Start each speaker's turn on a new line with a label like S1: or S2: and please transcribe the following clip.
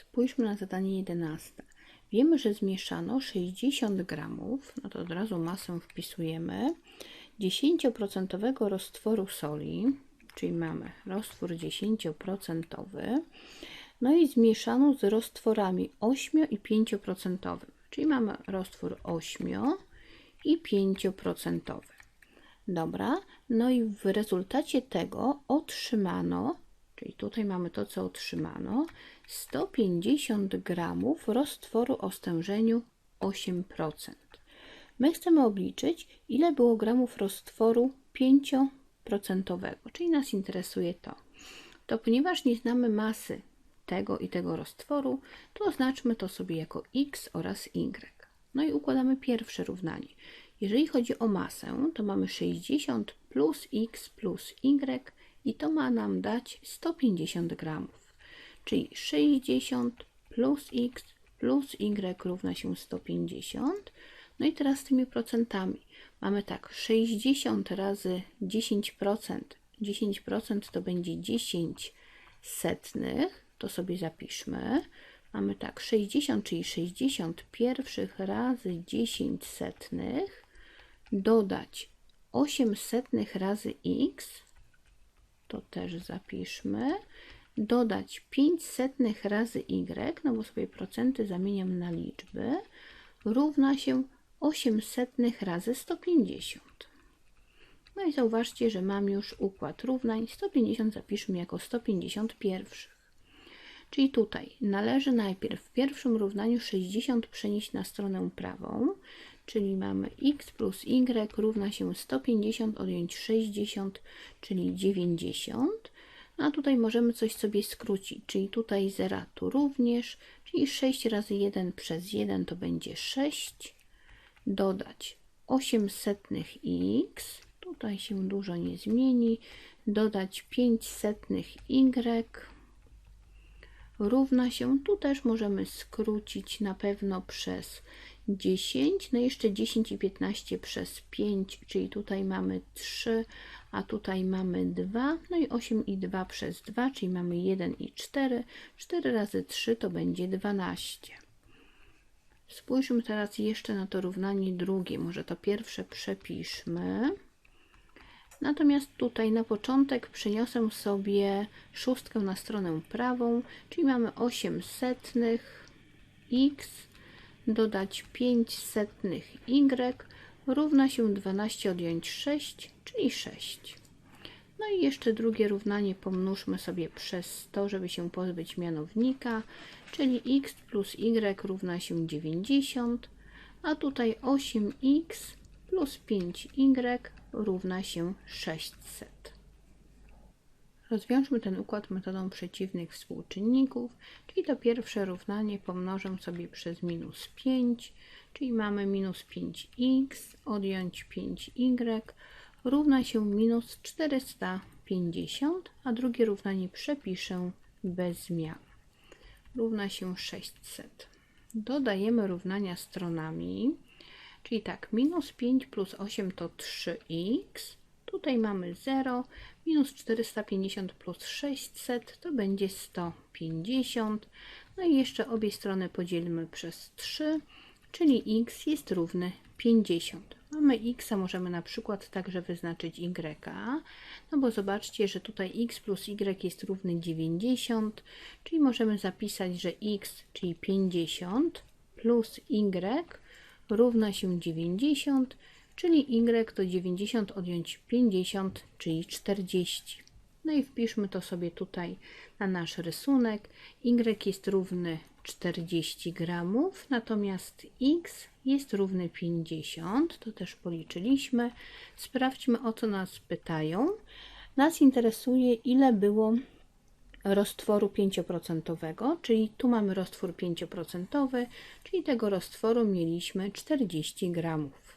S1: Spójrzmy na zadanie 11. Wiemy, że zmieszano 60 gramów, no to od razu masę wpisujemy, 10% roztworu soli, czyli mamy roztwór 10%, no i zmieszano z roztworami 8 i 5%, czyli mamy roztwór 8 i 5%. Dobra, no i w rezultacie tego otrzymano, czyli tutaj mamy to, co otrzymano, 150 gramów roztworu o stężeniu 8%. My chcemy obliczyć, ile było gramów roztworu 5%, czyli nas interesuje to. To ponieważ nie znamy masy tego i tego roztworu, to oznaczmy to sobie jako x oraz y. No i układamy pierwsze równanie. Jeżeli chodzi o masę, to mamy 60 plus x plus y i to ma nam dać 150 gramów. Czyli 60 plus x plus y równa się 150. No i teraz z tymi procentami. Mamy tak, 60 razy 10%. 10% to będzie 10 setnych. To sobie zapiszmy. Mamy tak, 60, czyli 60 pierwszych razy 10 setnych dodać 8 setnych razy x, to też zapiszmy, dodać 5 setnych razy y, no bo sobie procenty zamieniam na liczby, równa się 8 setnych razy 150. No i zauważcie, że mam już układ równań. 150 zapiszmy jako 150 pierwszych. Czyli tutaj należy najpierw w pierwszym równaniu 60 przenieść na stronę prawą, czyli mamy x plus y równa się 150 odjąć 60, czyli 90. No a tutaj możemy coś sobie skrócić, czyli tutaj zera tu również, czyli 6 razy 1 przez 1 to będzie 6, dodać 8 setnych x, tutaj się dużo nie zmieni, dodać 5 setnych y, równa się, tu też możemy skrócić na pewno przez 10, no jeszcze 10 i 15 przez 5, czyli tutaj mamy 3, a tutaj mamy 2, no i 8 i 2 przez 2, czyli mamy 1 i 4. 4 razy 3 to będzie 12. Spójrzmy teraz jeszcze na to równanie drugie. Może to pierwsze przepiszmy. Natomiast tutaj na początek przeniosę sobie szóstkę na stronę prawą, czyli mamy 8 setnych x dodać 5 setnych y równa się 12 odjąć 6, czyli 6. No i jeszcze drugie równanie pomnóżmy sobie przez to, żeby się pozbyć mianownika, czyli x plus y równa się 90, a tutaj 8x plus 5y równa się 600. Rozwiążmy ten układ metodą przeciwnych współczynników, czyli to pierwsze równanie pomnożę sobie przez minus 5, czyli mamy minus 5x odjąć 5y równa się minus 450, a drugie równanie przepiszę bez zmian. Równa się 600. Dodajemy równania stronami, czyli tak, minus 5 plus 8 to 3x, tutaj mamy 0, minus 450 plus 600 to będzie 150, no i jeszcze obie strony podzielimy przez 3, czyli x jest równy 50. Mamy x, a możemy na przykład także wyznaczyć y, no bo zobaczcie, że tutaj x plus y jest równy 90, czyli możemy zapisać, że x, czyli 50 plus y równa się 90, czyli y to 90 odjąć 50, czyli 40. No i wpiszmy to sobie tutaj na nasz rysunek. Y jest równy 40 gramów, natomiast x jest równy 50, to też policzyliśmy. Sprawdźmy o co nas pytają. Nas interesuje ile było roztworu 5%, czyli tu mamy roztwór 5%, czyli tego roztworu mieliśmy 40 gramów.